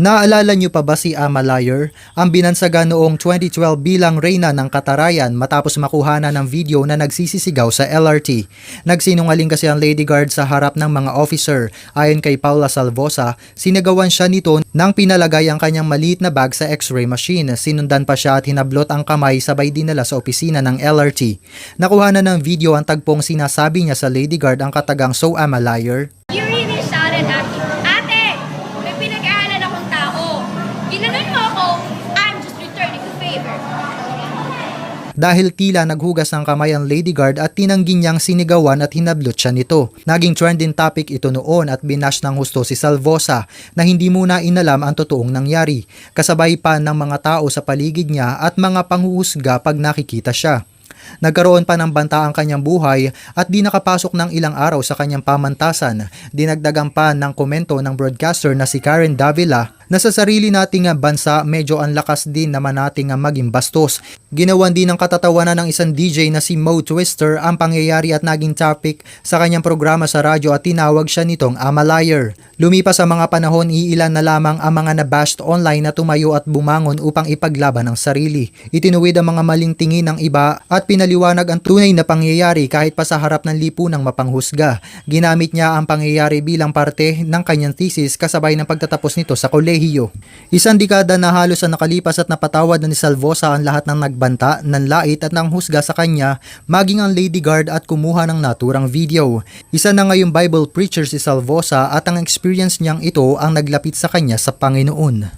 Naalala niyo pa ba si Amalayer? Ang binansaga noong 2012 bilang reyna ng Katarayan matapos makuha na ng video na nagsisisigaw sa LRT. Nagsinungaling kasi ang Lady Guard sa harap ng mga officer. Ayon kay Paula Salvosa, sinagawan siya nito nang pinalagay ang kanyang maliit na bag sa x-ray machine. Sinundan pa siya at hinablot ang kamay sabay dinala sa opisina ng LRT. Nakuha na ng video ang tagpong sinasabi niya sa Lady Guard ang katagang So Amalayer. You Dahil tila naghugas ng kamay ang Lady Guard at tinanggi niyang sinigawan at hinablot siya nito. Naging trending topic ito noon at binash ng husto si Salvosa na hindi muna inalam ang totoong nangyari. Kasabay pa ng mga tao sa paligid niya at mga panghuhusga pag nakikita siya. Nagkaroon pa ng banta ang kanyang buhay at di nakapasok ng ilang araw sa kanyang pamantasan. Dinagdagan pa ng komento ng broadcaster na si Karen Davila na sa sarili nating bansa medyo ang lakas din naman nating maging bastos. Ginawan din ng katatawanan ng isang DJ na si Mo Twister ang pangyayari at naging topic sa kanyang programa sa radyo at tinawag siya nitong Amalayer. Lumipas sa mga panahon, iilan na lamang ang mga nabashed online na tumayo at bumangon upang ipaglaban ang sarili. Itinuwid ang mga maling tingin ng iba at pinaliwanag ang tunay na pangyayari kahit pa sa harap ng lipunang mapanghusga. Ginamit niya ang pangyayari bilang parte ng kanyang thesis kasabay ng pagtatapos nito sa kolehiyo. Isang dekada na halos ang nakalipas at napatawad na ni Salvosa ang lahat ng nagbanta, nanlait at nanghusga sa kanya, maging ang Lady Guard at kumuha ng naturang video. Isa na ngayong Bible preacher si Salvosa at ang experience niyang ito ang naglapit sa kanya sa Panginoon.